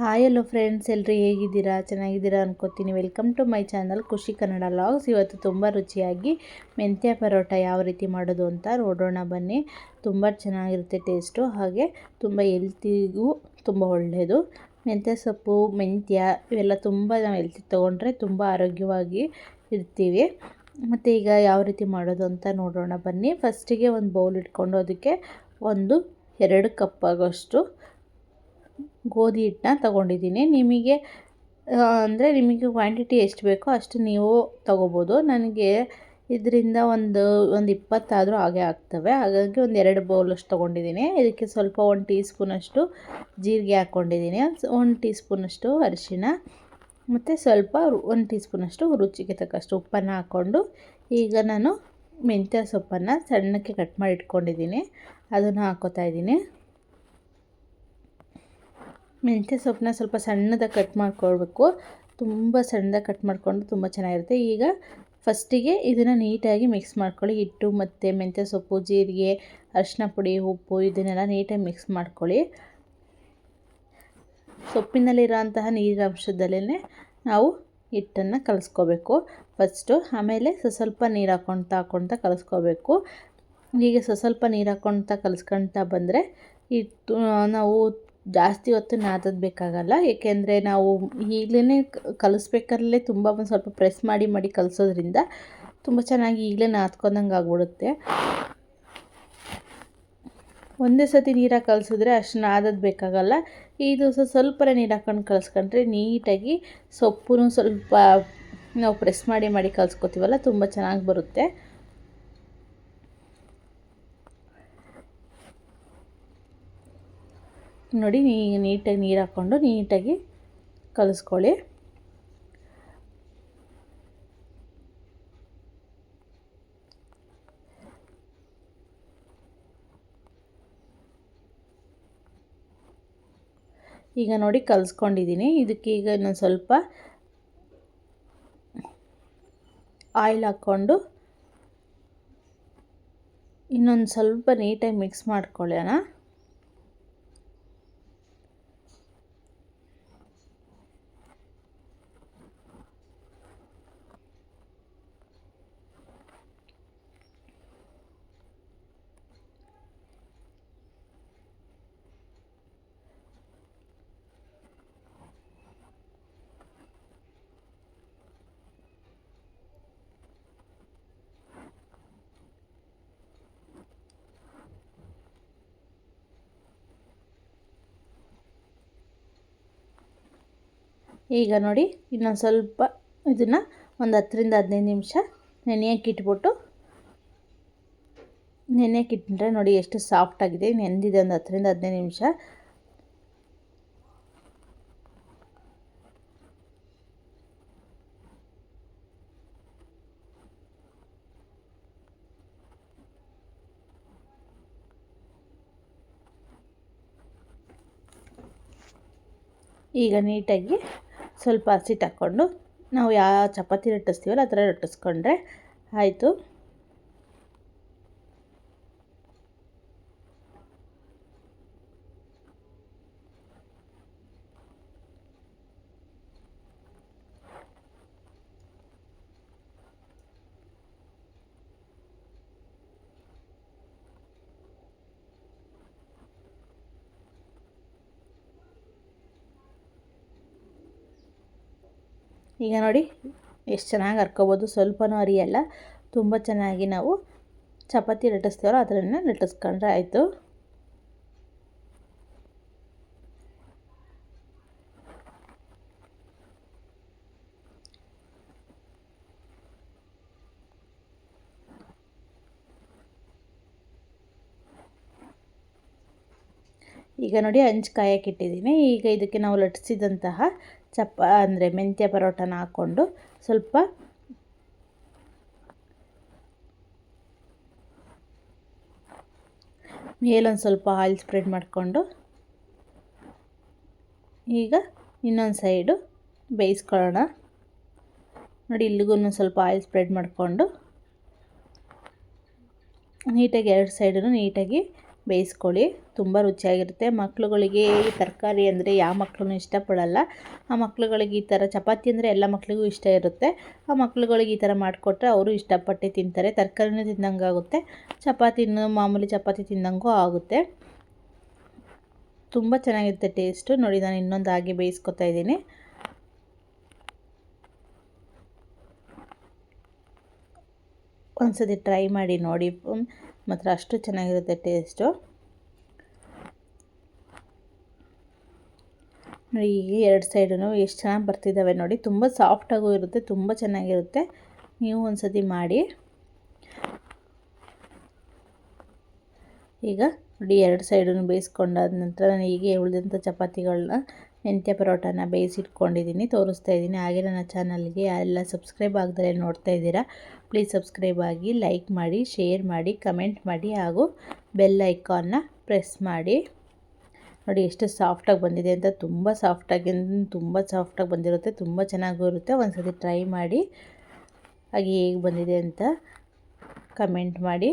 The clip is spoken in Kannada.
ಹಾಯ್ ಹಲೋ ಫ್ರೆಂಡ್ಸ್ ಎಲ್ಲರೂ ಹೇಗಿದ್ದೀರಾ? ಚೆನ್ನಾಗಿದ್ದೀರಾ ಅನ್ಕೋತೀನಿ. ವೆಲ್ಕಮ್ ಟು ಮೈ ಚಾನಲ್ ಖುಷಿ ಕನ್ನಡ ಲಾಗ್ಸ್ ಇವತ್ತು ತುಂಬ ರುಚಿಯಾಗಿ ಮೆಂತ್ಯ ಪರೋಟ ಯಾವ ರೀತಿ ಮಾಡೋದು ಅಂತ ನೋಡೋಣ ಬನ್ನಿ. ತುಂಬ ಚೆನ್ನಾಗಿರುತ್ತೆ ಟೇಸ್ಟು ಹಾಗೆ ತುಂಬ ಹೆಲ್ತಿಗೂ ತುಂಬ ಒಳ್ಳೆಯದು ಮೆಂತ್ಯ ಸೊಪ್ಪು, ಮೆಂತ್ಯ ಇವೆಲ್ಲ ತುಂಬ ನಾವು ಹೆಲ್ತಿ ತೊಗೊಂಡ್ರೆ ತುಂಬ ಆರೋಗ್ಯವಾಗಿ ಇರ್ತೀವಿ. ಮತ್ತು ಈಗ ಯಾವ ರೀತಿ ಮಾಡೋದು ಅಂತ ನೋಡೋಣ ಬನ್ನಿ. ಫಸ್ಟಿಗೆ ಒಂದು ಬೌಲ್ ಇಟ್ಕೊಂಡು ಅದಕ್ಕೆ ಒಂದು ಎರಡು ಕಪ್ ಆಗೋಷ್ಟು ಗೋಧಿ ಹಿಟ್ಟನ್ನ ತಗೊಂಡಿದ್ದೀನಿ. ನಿಮಗೆ ಅಂದರೆ ನಿಮಗೆ ಕ್ವಾಂಟಿಟಿ ಎಷ್ಟು ಬೇಕೋ ಅಷ್ಟು ನೀವು ತಗೋಬೋದು. ನನಗೆ ಇದರಿಂದ ಒಂದು ಒಂದು ಇಪ್ಪತ್ತಾದರೂ ಹಾಗೆ ಆಗ್ತವೆ. ಹಾಗಾಗಿ ಒಂದು ಎರಡು ಬೌಲಷ್ಟು ತೊಗೊಂಡಿದ್ದೀನಿ. ಇದಕ್ಕೆ ಸ್ವಲ್ಪ ಒಂದು ಟೀ ಸ್ಪೂನಷ್ಟು ಜೀರಿಗೆ ಹಾಕ್ಕೊಂಡಿದ್ದೀನಿ ಒಂದು ಟೀ ಸ್ಪೂನಷ್ಟು ಅರಿಶಿನ ಮತ್ತು ಸ್ವಲ್ಪ ಒಂದು ಟೀ ಸ್ಪೂನಷ್ಟು ರುಚಿಗೆ ತಕ್ಕಷ್ಟು ಉಪ್ಪನ್ನು ಹಾಕ್ಕೊಂಡು ಈಗ ನಾನು ಮೆಂತ್ಯ ಸೊಪ್ಪನ್ನು ಸಣ್ಣಕ್ಕೆ ಕಟ್ ಮಾಡಿ ಇಟ್ಕೊಂಡಿದ್ದೀನಿ. ಅದನ್ನು ಹಾಕೋತಾ ಇದ್ದೀನಿ. ಮೆಂತ್ಯ ಸೊಪ್ಪನ್ನ ಸ್ವಲ್ಪ ಸಣ್ಣದಾಗಿ ಕಟ್ ಮಾಡ್ಕೊಳ್ಬೇಕು. ತುಂಬ ಸಣ್ಣದಾಗಿ ಕಟ್ ಮಾಡಿಕೊಂಡು ತುಂಬ ಚೆನ್ನಾಗಿರುತ್ತೆ. ಈಗ ಫಸ್ಟಿಗೆ ಇದನ್ನು ನೀಟಾಗಿ ಮಿಕ್ಸ್ ಮಾಡ್ಕೊಳ್ಳಿ. ಹಿಟ್ಟು ಮತ್ತು ಮೆಂತ್ಯ ಸೊಪ್ಪು, ಜೀರಿಗೆ ಅರಿಶಿನ ಪುಡಿ, ಉಪ್ಪು ಇದನ್ನೆಲ್ಲ ನೀಟಾಗಿ ಮಿಕ್ಸ್ ಮಾಡ್ಕೊಳ್ಳಿ. ಸೊಪ್ಪಿನಲ್ಲಿರೋಂತಹ ನೀರಿನಂಶದಲ್ಲೇ ನಾವು ಹಿಟ್ಟನ್ನು ಕಲಿಸ್ಕೋಬೇಕು. ಫಸ್ಟು ಆಮೇಲೆ ಸ್ವಲ್ಪ ನೀರು ಹಾಕ್ಕೊಳ್ತಾ ಹಾಕ್ಕೊಳ್ತಾ ಕಲಿಸ್ಕೋಬೇಕು. ಈಗ ಸ್ವಲ್ಪ ನೀರು ಹಾಕ್ಕೊಳ್ತಾ ಕಲಿಸ್ಕೊಳ್ತಾ ಬಂದರೆ ಹಿಟ್ಟು ನಾವು ಜಾಸ್ತಿ ಹೊತ್ತು ನಾದೋದು ಬೇಕಾಗಲ್ಲ. ಏಕೆಂದರೆ ನಾವು ಈಗಲೇ ಕಲಿಸ್ಬೇಕಲ್ಲೇ ತುಂಬ ಒಂದು ಸ್ವಲ್ಪ ಪ್ರೆಸ್ ಮಾಡಿ ಮಾಡಿ ಕಲಿಸೋದ್ರಿಂದ ತುಂಬ ಚೆನ್ನಾಗಿ ಈಗಲೇ ನಾದ್ಕೊಂಡಂಗೆ ಆಗ್ಬಿಡುತ್ತೆ. ಒಂದೇ ಸತಿ ನೀರಾಗಿ ಕಲಿಸಿದ್ರೆ ಅಷ್ಟು ನಾದೋದು ಬೇಕಾಗಲ್ಲ. ಇದು ಸ್ವಲ್ಪನೇ ನೀರು ಹಾಕ್ಕೊಂಡು ಕಲಿಸ್ಕೊಂಡ್ರೆ ನೀಟಾಗಿ ಸೊಪ್ಪು ಸ್ವಲ್ಪ ನಾವು ಪ್ರೆಸ್ ಮಾಡಿ ಮಾಡಿ ಕಲಿಸ್ಕೊತೀವಲ್ಲ, ತುಂಬ ಚೆನ್ನಾಗಿ ಬರುತ್ತೆ. ನೋಡಿ, ನೀ ನೀಟಾಗಿ ನೀರು ಹಾಕ್ಕೊಂಡು ನೀಟಾಗಿ ಕಲಿಸ್ಕೊಳ್ಳಿ. ಈಗ ನೋಡಿ, ಕಲಿಸ್ಕೊಂಡಿದ್ದೀನಿ. ಇದಕ್ಕೆ ಈಗ ಇನ್ನೊಂದು ಸ್ವಲ್ಪ ಆಯಿಲ್ ಹಾಕ್ಕೊಂಡು ಇನ್ನೊಂದು ಸ್ವಲ್ಪ ನೀಟಾಗಿ ಮಿಕ್ಸ್ ಮಾಡ್ಕೊಳ್ಳೋಣ. ಈಗ ನೋಡಿ, ಇನ್ನೊಂದು ಸ್ವಲ್ಪ ಇದನ್ನು ಒಂದು ಹತ್ತರಿಂದ ಹದಿನೈದು ನಿಮಿಷ ನೆನೆಯಕ್ಕೆ ಇಟ್ಬಿಟ್ಟು ನೆನೆಯಕ್ಕೆ ನೋಡಿ ಎಷ್ಟು ಸಾಫ್ಟಾಗಿದೆ ನೆಂದಿದೆ ಒಂದು ಹತ್ತರಿಂದ ಹದಿನೈದು ನಿಮಿಷ. ಈಗ ನೀಟಾಗಿ ಸ್ವಲ್ಪ ಹಸಿಟ್ಟು ಹಾಕ್ಕೊಂಡು ನಾವು ಯಾವ ಚಪಾತಿ ರೊಟ್ಟಿಸ್ತೀವಲ್ಲ ಆ ಥರ ರೊಟ್ಟಿಸ್ಕೊಂಡ್ರೆ ಆಯಿತು. ಈಗ ನೋಡಿ, ಎಷ್ಟು ಚೆನ್ನಾಗಿ ಹರ್ಕೋಬೋದು ಸ್ವಲ್ಪನೂ ಅರಿಯಲ್ಲ. ತುಂಬ ಚೆನ್ನಾಗಿ ನಾವು ಚಪಾತಿ ಲಟ್ಟಿಸ್ತೀವಲ್ಲ, ಅದನ್ನು ಲಟ್ಟಿಸ್ಕೊಂಡ್ರೆ ಆಯಿತು. ಈಗ ನೋಡಿ, ಹಂಚು ಕಾಯಕ್ಕೆ ಇಟ್ಟಿದ್ದೀನಿ. ಈಗ ಇದಕ್ಕೆ ನಾವು ಲಟ್ಟಿಸಿದಂತಹ ಚಪ್ಪ, ಅಂದರೆ ಮೆಂತ್ಯ ಪರೋಟನ ಹಾಕ್ಕೊಂಡು ಸ್ವಲ್ಪ ಮೇಲೊಂದು ಸ್ವಲ್ಪ ಆಯಿಲ್ ಸ್ಪ್ರೆಡ್ ಮಾಡಿಕೊಂಡು ಈಗ ಇನ್ನೊಂದು ಸೈಡು ಬೇಯಿಸ್ಕೊಳ್ಳೋಣ. ನೋಡಿ ಇಲ್ಲಿಗೂ ಸ್ವಲ್ಪ ಆಯಿಲ್ ಸ್ಪ್ರೆಡ್ ಮಾಡಿಕೊಂಡು ನೀಟಾಗಿ ಎರಡು ಸೈಡನ್ನು ನೀಟಾಗಿ ಬೇಯಿಸ್ಕೊಳ್ಳಿ. ತುಂಬ ರುಚಿಯಾಗಿರುತ್ತೆ. ಮಕ್ಳುಗಳಿಗೆ ಈ ತರಕಾರಿ ಅಂದರೆ ಯಾವ ಮಕ್ಕಳು ಇಷ್ಟಪಡಲ್ಲ. ಆ ಮಕ್ಳುಗಳಿಗೆ ಈ ಥರ ಚಪಾತಿ ಅಂದರೆ ಎಲ್ಲ ಮಕ್ಕಳಿಗೂ ಇಷ್ಟ ಇರುತ್ತೆ. ಆ ಮಕ್ಳುಗಳಿಗೆ ಈ ಥರ ಮಾಡಿಕೊಟ್ರೆ ಅವರು ಇಷ್ಟಪಟ್ಟು ತಿಂತಾರೆ. ತರಕಾರಿನೂ ತಿಂದಂಗೆ ಆಗುತ್ತೆ. ಚಪಾತಿನೂ ಮಾಮೂಲಿ ಚಪಾತಿ ತಿಂದಂಗೂ ಆಗುತ್ತೆ. ತುಂಬ ಚೆನ್ನಾಗಿರುತ್ತೆ ಟೇಸ್ಟು. ನೋಡಿ, ನಾನು ಇನ್ನೊಂದು ಹಾಗೆ ಬೇಯಿಸ್ಕೊತಾ ಇದ್ದೀನಿ. ಒಂದ್ಸತಿ ಟ್ರೈ ಮಾಡಿ ನೋಡಿ. ಮಾತ್ರ ಅಷ್ಟು ಚೆನ್ನಾಗಿರುತ್ತೆ ಟೇಸ್ಟು. ನೋಡಿ ಈಗ ಎರಡು ಸೈಡೂ ಎಷ್ಟು ಚೆನ್ನಾಗಿ ಬರ್ತಿದ್ದಾವೆ ನೋಡಿ. ತುಂಬ ಸಾಫ್ಟಾಗೂ ಇರುತ್ತೆ, ತುಂಬ ಚೆನ್ನಾಗಿರುತ್ತೆ. ನೀವು ಒಂದು ಮಾಡಿ. ಈಗ ನೋಡಿ, ಎರಡು ಸೈಡನ್ನು ಬೇಯಿಸ್ಕೊಂಡಾದ ನಂತರ ನಾನು ಹೀಗೆ ಉಳಿದಂಥ ಚಪಾತಿಗಳನ್ನ ಮೆಂತ್ಯ ಪರೋಟನ ಬೇಯಿಸಿಟ್ಕೊಂಡಿದ್ದೀನಿ, ತೋರಿಸ್ತಾ ಇದ್ದೀನಿ. ಹಾಗೆ ನನ್ನ ಚಾನಲ್ಗೆ ಎಲ್ಲ ಸಬ್ಸ್ಕ್ರೈಬ್ ಆಗದಲ್ಲೇ ನೋಡ್ತಾ ಇದ್ದೀರಾ, ಪ್ಲೀಸ್ ಸಬ್ಸ್ಕ್ರೈಬ್ ಆಗಿ ಲೈಕ್ ಮಾಡಿ, ಶೇರ್ ಮಾಡಿ, ಕಮೆಂಟ್ ಮಾಡಿ, ಹಾಗೂ ಬೆಲ್ ಐಕಾನ್ನ ಪ್ರೆಸ್ ಮಾಡಿ. ನೋಡಿ, ಎಷ್ಟು ಸಾಫ್ಟಾಗಿ ಬಂದಿದೆ ಅಂತ, ತುಂಬ ಸಾಫ್ಟಾಗಿ ತುಂಬ ಸಾಫ್ಟಾಗಿ ಬಂದಿರುತ್ತೆ, ತುಂಬ ಚೆನ್ನಾಗೂ ಇರುತ್ತೆ. ಒಂದು ಟ್ರೈ ಮಾಡಿ, ಹಾಗೆ ಹೇಗೆ ಬಂದಿದೆ ಅಂತ ಕಮೆಂಟ್ ಮಾಡಿ.